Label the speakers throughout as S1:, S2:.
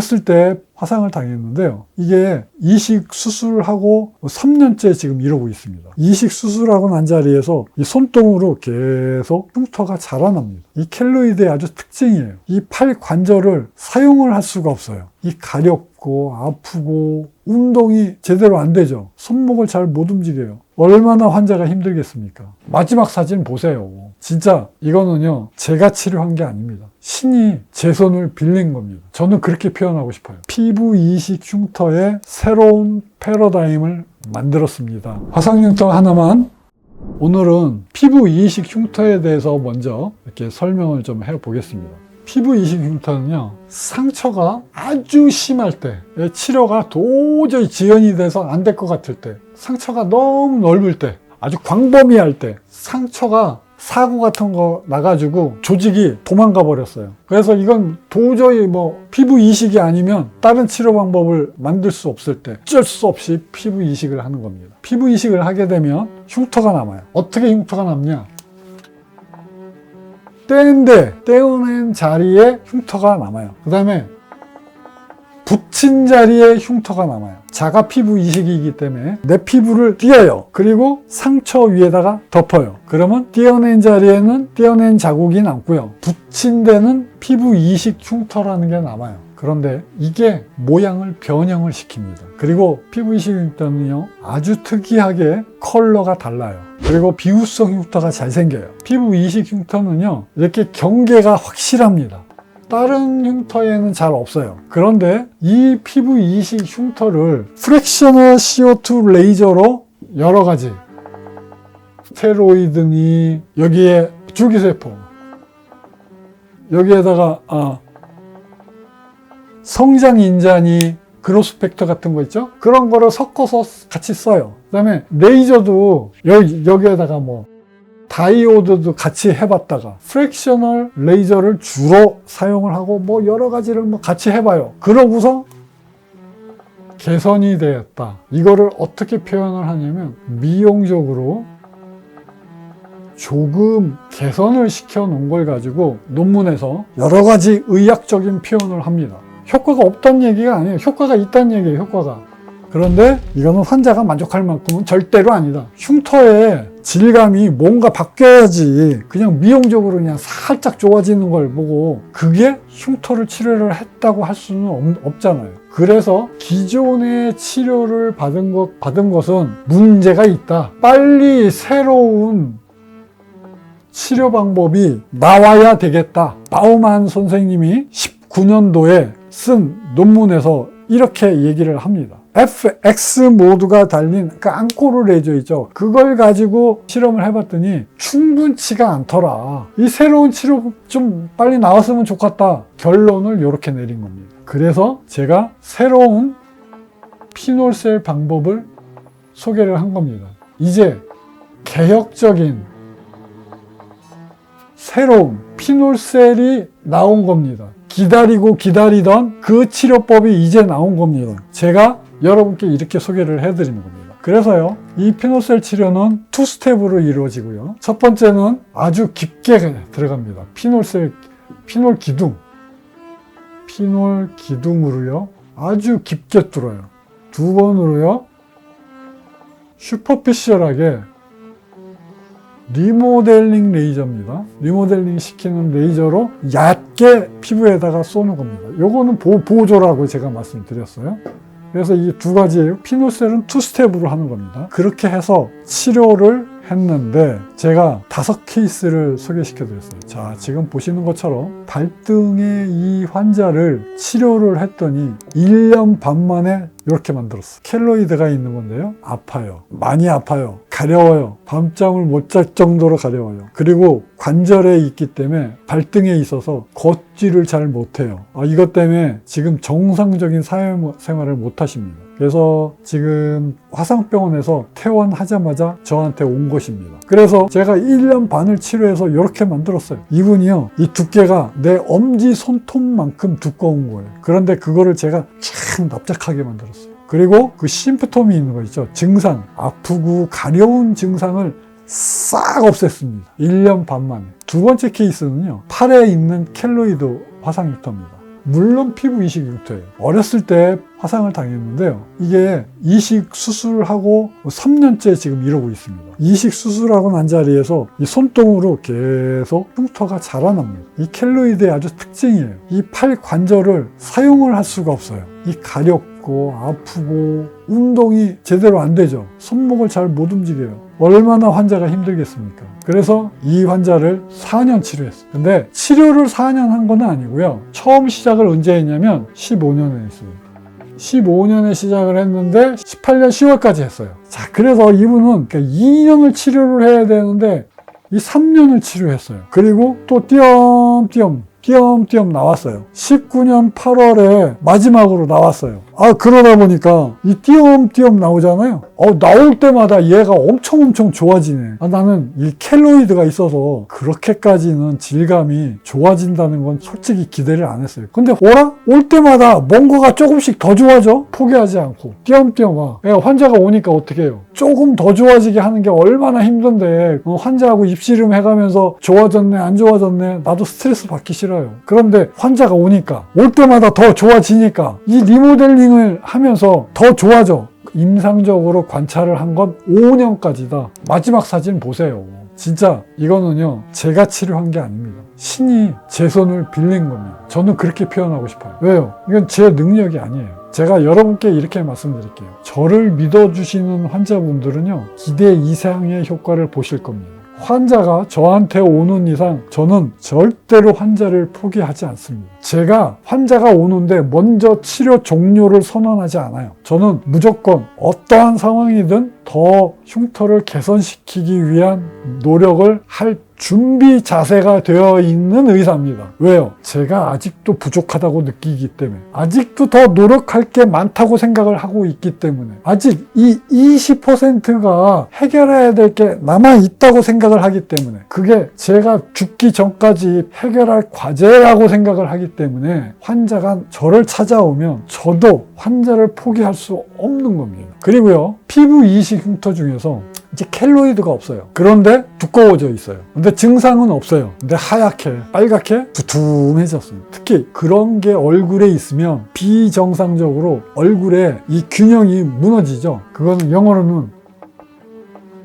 S1: 어렸을 때 화상을 당했는데요. 이게 이식 수술하고 3년째 지금 이러고 있습니다. 이식 수술하고 난 자리에서 이 손등으로 계속 흉터가 자라납니다. 이 켈로이드의 아주 특징이에요. 이 팔 관절을 사용을 할 수가 없어요. 이 가렵고 아프고 운동이 제대로 안 되죠. 손목을 잘 못 움직여요. 얼마나 환자가 힘들겠습니까? 마지막 사진 보세요. 진짜 이거는요, 제가 치료한 게 아닙니다. 신이 제 손을 빌린 겁니다. 저는 그렇게 표현하고 싶어요. 피부 이식 흉터의 새로운 패러다임을 만들었습니다. 화상 흉터 하나만 오늘은 피부 이식 흉터에 대해서 먼저 이렇게 설명을 좀 해보겠습니다. 피부 이식 흉터는요, 상처가 아주 심할 때, 치료가 도저히 지연이 돼서 안 될 것 같을 때, 상처가 너무 넓을 때, 아주 광범위할 때, 상처가 사고 같은 거 나가지고 조직이 도망가 버렸어요. 그래서 이건 도저히 뭐 피부 이식이 아니면 다른 치료 방법을 만들 수 없을 때 어쩔 수 없이 피부 이식을 하는 겁니다. 피부 이식을 하게 되면 흉터가 남아요. 어떻게 흉터가 남냐? 떼는데 떼어낸 자리에 흉터가 남아요. 그 다음에 붙인 자리에 흉터가 남아요. 자가 피부 이식이기 때문에 내 피부를 띄어요. 그리고 상처 위에다가 덮어요. 그러면 띄어낸 자리에는 띄어낸 자국이 남고요. 붙인 데는 피부 이식 흉터라는 게 남아요. 그런데 이게 모양을 변형을 시킵니다. 그리고 피부 이식 흉터는요, 아주 특이하게 컬러가 달라요. 그리고 비후성 흉터가 잘 생겨요. 피부 이식 흉터는요, 이렇게 경계가 확실합니다. 다른 흉터에는 잘 없어요. 그런데 이 피부 이식 흉터를 프랙셔널 CO2 레이저로 여러 가지 스테로이드니 여기에 줄기세포 여기에다가 아, 성장 인자니 그로스 팩터 같은 거 있죠? 그런 거를 섞어서 같이 써요. 그 다음에 레이저도 여기, 여기에다가 뭐 다이오드도 같이 해봤다가 프랙셔널 레이저를 주로 사용을 하고 뭐 여러 가지를 뭐 같이 해봐요. 그러고서 개선이 되었다. 이거를 어떻게 표현을 하냐면 미용적으로 조금 개선을 시켜 놓은 걸 가지고 논문에서 여러 가지 의학적인 표현을 합니다. 효과가 없다는 얘기가 아니에요. 효과가 있다는 얘기예요, 효과가. 그런데 이거는 환자가 만족할 만큼은 절대로 아니다. 흉터의 질감이 뭔가 바뀌어야지 그냥 미용적으로 그냥 살짝 좋아지는 걸 보고 그게 흉터를 치료를 했다고 할 수는 없, 잖아요 그래서 기존의 치료를 받은 것, 받은 것은 문제가 있다. 빨리 새로운 치료 방법이 나와야 되겠다. 바우만 선생님이 19년도에 쓴 논문에서 이렇게 얘기를 합니다. FX 모드가 달린 그 앙코르 레이저 있죠. 그걸 가지고 실험을 해봤더니 충분치가 않더라. 이 새로운 치료 좀 빨리 나왔으면 좋겠다. 결론을 이렇게 내린 겁니다. 그래서 제가 새로운 피놀셀 방법을 소개를 한 겁니다. 이제 개혁적인 새로운 피놀셀이 나온 겁니다. 기다리고 기다리던 그 치료법이 이제 나온 겁니다. 제가 여러분께 이렇게 소개를 해드리는 겁니다. 그래서요, 이 피노셀 치료는 투 스텝으로 이루어지고요. 첫 번째는 아주 깊게 들어갑니다. 피놀셀, 피놀 기둥. 피놀 기둥으로요, 아주 깊게 뚫어요. 두 번으로요, 슈퍼피셜하게 리모델링 레이저입니다. 리모델링 시키는 레이저로 얕게 피부에다가 쏘는 겁니다. 요거는 보, 보조라고 제가 말씀드렸어요. 그래서 이 두 가지예요. 피노셀은 투 스텝으로 하는 겁니다. 그렇게 해서 치료를 했는데 제가 다섯 케이스를 소개시켜 드렸어요. 자, 지금 보시는 것처럼 발등의 이 환자를 치료를 했더니 1년 반 만에 이렇게 만들었어. 켈로이드가 있는 건데요. 아파요. 많이 아파요. 가려워요. 밤잠을 못 잘 정도로 가려워요. 그리고 관절에 있기 때문에 발등에 있어서 걷지를 잘 못해요. 아, 이것 때문에 지금 정상적인 사회생활을 못 하십니다. 그래서 지금 화상병원에서 퇴원하자마자 저한테 온 것입니다. 그래서 제가 1년 반을 치료해서 이렇게 만들었어요. 이분이요, 이 두께가 내 엄지 손톱만큼 두꺼운 거예요. 그런데 그거를 제가 참 납작하게 만들었어요. 그리고 그 심프톰이 있는 거 있죠. 증상, 아프고 가려운 증상을 싹 없앴습니다. 1년 반 만에. 두 번째 케이스는요, 팔에 있는 켈로이드 화상유토입니다. 물론 피부 이식 흉터예요. 어렸을 때 화상을 당했는데요. 이게 이식 수술을 하고 3년째 지금 이러고 있습니다. 이식 수술하고 난 자리에서 이 손등으로 계속 흉터가 자라납니다. 이 켈로이드의 아주 특징이에요. 이 팔 관절을 사용을 할 수가 없어요. 이 가렵고 아프고 운동이 제대로 안 되죠. 손목을 잘 못 움직여요. 얼마나 환자가 힘들겠습니까? 그래서 이 환자를 4년 치료했어요. 근데 치료를 4년 한 건 아니고요. 처음 시작을 언제 했냐면 15년에 했어요. 15년에 시작을 했는데 18년 10월까지 했어요. 자, 그래서 이분은 2년을 치료를 해야 되는데 이 3년을 치료했어요. 그리고 또 띄엄띄엄 띄엄띄엄 나왔어요. 19년 8월에 마지막으로 나왔어요. 아, 그러다 보니까 이 띄엄띄엄 나오잖아요. 어, 나올 때마다 얘가 엄청 엄청 좋아지네. 아, 나는 이 켈로이드가 있어서 그렇게까지는 질감이 좋아진다는 건 솔직히 기대를 안 했어요. 근데 오라? 올 때마다 뭔가가 조금씩 더 좋아져? 포기하지 않고. 띄엄띄엄 와. 야, 환자가 오니까 어떻게 해요? 조금 더 좋아지게 하는 게 얼마나 힘든데, 어, 환자하고 입씨름 해가면서 좋아졌네, 안 좋아졌네. 나도 스트레스 받기 싫어요. 그런데 환자가 오니까, 올 때마다 더 좋아지니까, 이 리모델링을 하면서 더 좋아져. 임상적으로 관찰을 한 건 5년까지다. 마지막 사진 보세요. 진짜 이거는요, 제가 치료한 게 아닙니다. 신이 제 손을 빌린 겁니다. 저는 그렇게 표현하고 싶어요. 왜요? 이건 제 능력이 아니에요. 제가 여러분께 이렇게 말씀드릴게요. 저를 믿어주시는 환자분들은요, 기대 이상의 효과를 보실 겁니다. 환자가 저한테 오는 이상 저는 절대로 환자를 포기하지 않습니다. 제가 환자가 오는데 먼저 치료 종료를 선언하지 않아요. 저는 무조건 어떠한 상황이든 더 흉터를 개선시키기 위한 노력을 할 준비 자세가 되어 있는 의사입니다. 왜요? 제가 아직도 부족하다고 느끼기 때문에 아직도 더 노력할 게 많다고 생각을 하고 있기 때문에 아직 이 20%가 해결해야 될 게 남아 있다고 생각을 하기 때문에 그게 제가 죽기 전까지 해결할 과제라고 생각을 하기 때문에 환자가 저를 찾아오면 저도 환자를 포기할 수 없는 겁니다. 그리고요. 피부 이식 흉터 중에서 이제 켈로이드가 없어요. 그런데 두꺼워져 있어요. 근데 증상은 없어요. 근데 하얗게, 빨갛게 두툼해졌어요. 특히 그런 게 얼굴에 있으면 비정상적으로 얼굴에 이 균형이 무너지죠. 그거는 영어로는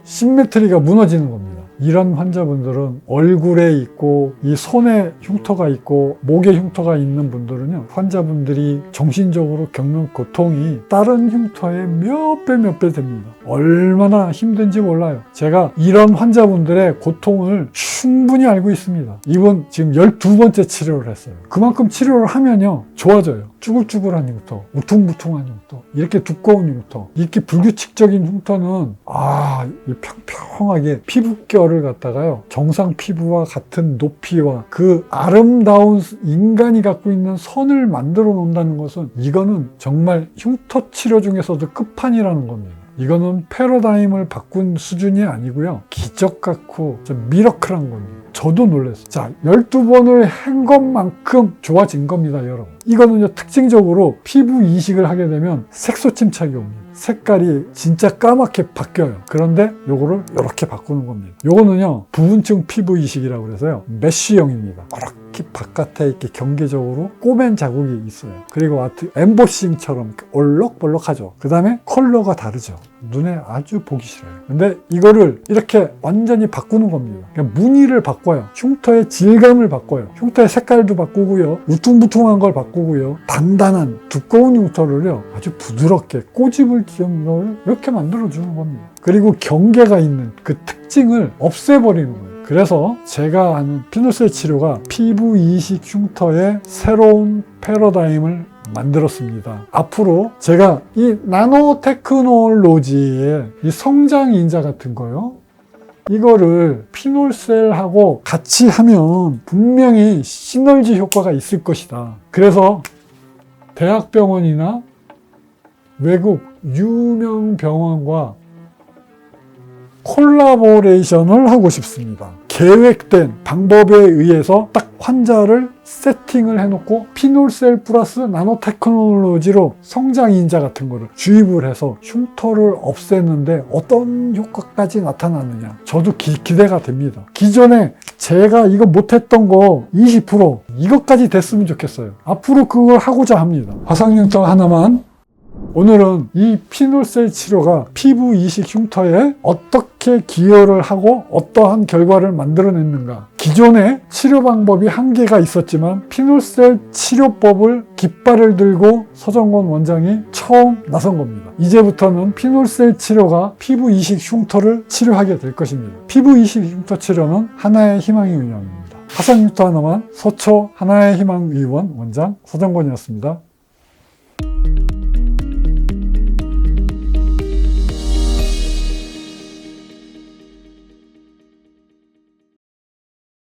S1: 심메트리가 무너지는 겁니다. 이런 환자분들은 얼굴에 있고 이 손에 흉터가 있고 목에 흉터가 있는 분들은요 환자분들이 정신적으로 겪는 고통이 다른 흉터의 몇배 몇 배 됩니다. 얼마나 힘든지 몰라요. 제가 이런 환자분들의 고통을 충분히 알고 있습니다. 이분 지금 12번째 치료를 했어요. 그만큼 치료를 하면요 좋아져요 쭈글쭈글한 흉터 우퉁부퉁한 흉터 이렇게 두꺼운 흉터 이렇게 불규칙적인 흉터는 아 이 평평하게 피부결을 갖다가요 정상 피부와 같은 높이와 그 아름다운 인간이 갖고 있는 선을 만들어 놓는다는 것은 이거는 정말 흉터 치료 중에서도 끝판이라는 겁니다. 이거는 패러다임을 바꾼 수준이 아니고요. 기적 같고 좀 미러클한 겁니다. 저도 놀랐어요. 자, 12번을 한 것만큼 좋아진 겁니다, 여러분. 이거는요, 특징적으로 피부 이식을 하게 되면 색소 침착이 옵니다. 색깔이 진짜 까맣게 바뀌어요. 그런데 요거를 이렇게 바꾸는 겁니다. 요거는요, 부분층 피부 이식이라고 그래서요, 메쉬형입니다. 그렇게 바깥에 이렇게 경계적으로 꼬맨 자국이 있어요. 그리고 아트 엠보싱처럼 올록볼록하죠. 그 다음에 컬러가 다르죠. 눈에 아주 보기 싫어요. 근데 이거를 이렇게 완전히 바꾸는 겁니다. 그러니까 무늬를 바꿔요. 흉터의 질감을 바꿔요. 흉터의 색깔도 바꾸고요. 우퉁부퉁한 걸 바꾸고요. 단단한 두꺼운 흉터를요. 아주 부드럽게 꼬집을 정도를 이렇게 만들어주는 겁니다. 그리고 경계가 있는 그 특징을 없애버리는 거예요. 그래서 제가 하는 피누셀 치료가 피부 이식 흉터의 새로운 패러다임을 만들었습니다. 앞으로 제가 이 나노테크놀로지의 이 성장 인자 같은 거요. 이거를 피놀셀하고 같이 하면 분명히 시너지 효과가 있을 것이다. 그래서 대학병원이나 외국 유명 병원과 콜라보레이션을 하고 싶습니다. 계획된 방법에 의해서 딱 환자를 세팅을 해놓고 피놀셀 플러스 나노 테크놀로지로 성장인자 같은 거를 주입을 해서 흉터를 없애는데 어떤 효과까지 나타나느냐. 저도 기, 기대가 됩니다. 기존에 제가 이거 못했던 거 20% 이것까지 됐으면 좋겠어요. 앞으로 그걸 하고자 합니다. 화상흉터 하나만 오늘은 이 피놀셀 치료가 피부 이식 흉터에 어떻게 기여를 하고 어떠한 결과를 만들어냈는가. 기존의 치료 방법이 한계가 있었지만 피놀셀 치료법을 깃발을 들고 서정권 원장이 처음 나선 겁니다. 이제부터는 피놀셀 치료가 피부 이식 흉터를 치료하게 될 것입니다. 피부 이식 흉터 치료는 하나의 희망의 의원입니다. 화상 흉터 하나만 서초 하나의 희망 의원 원장 서정권이었습니다.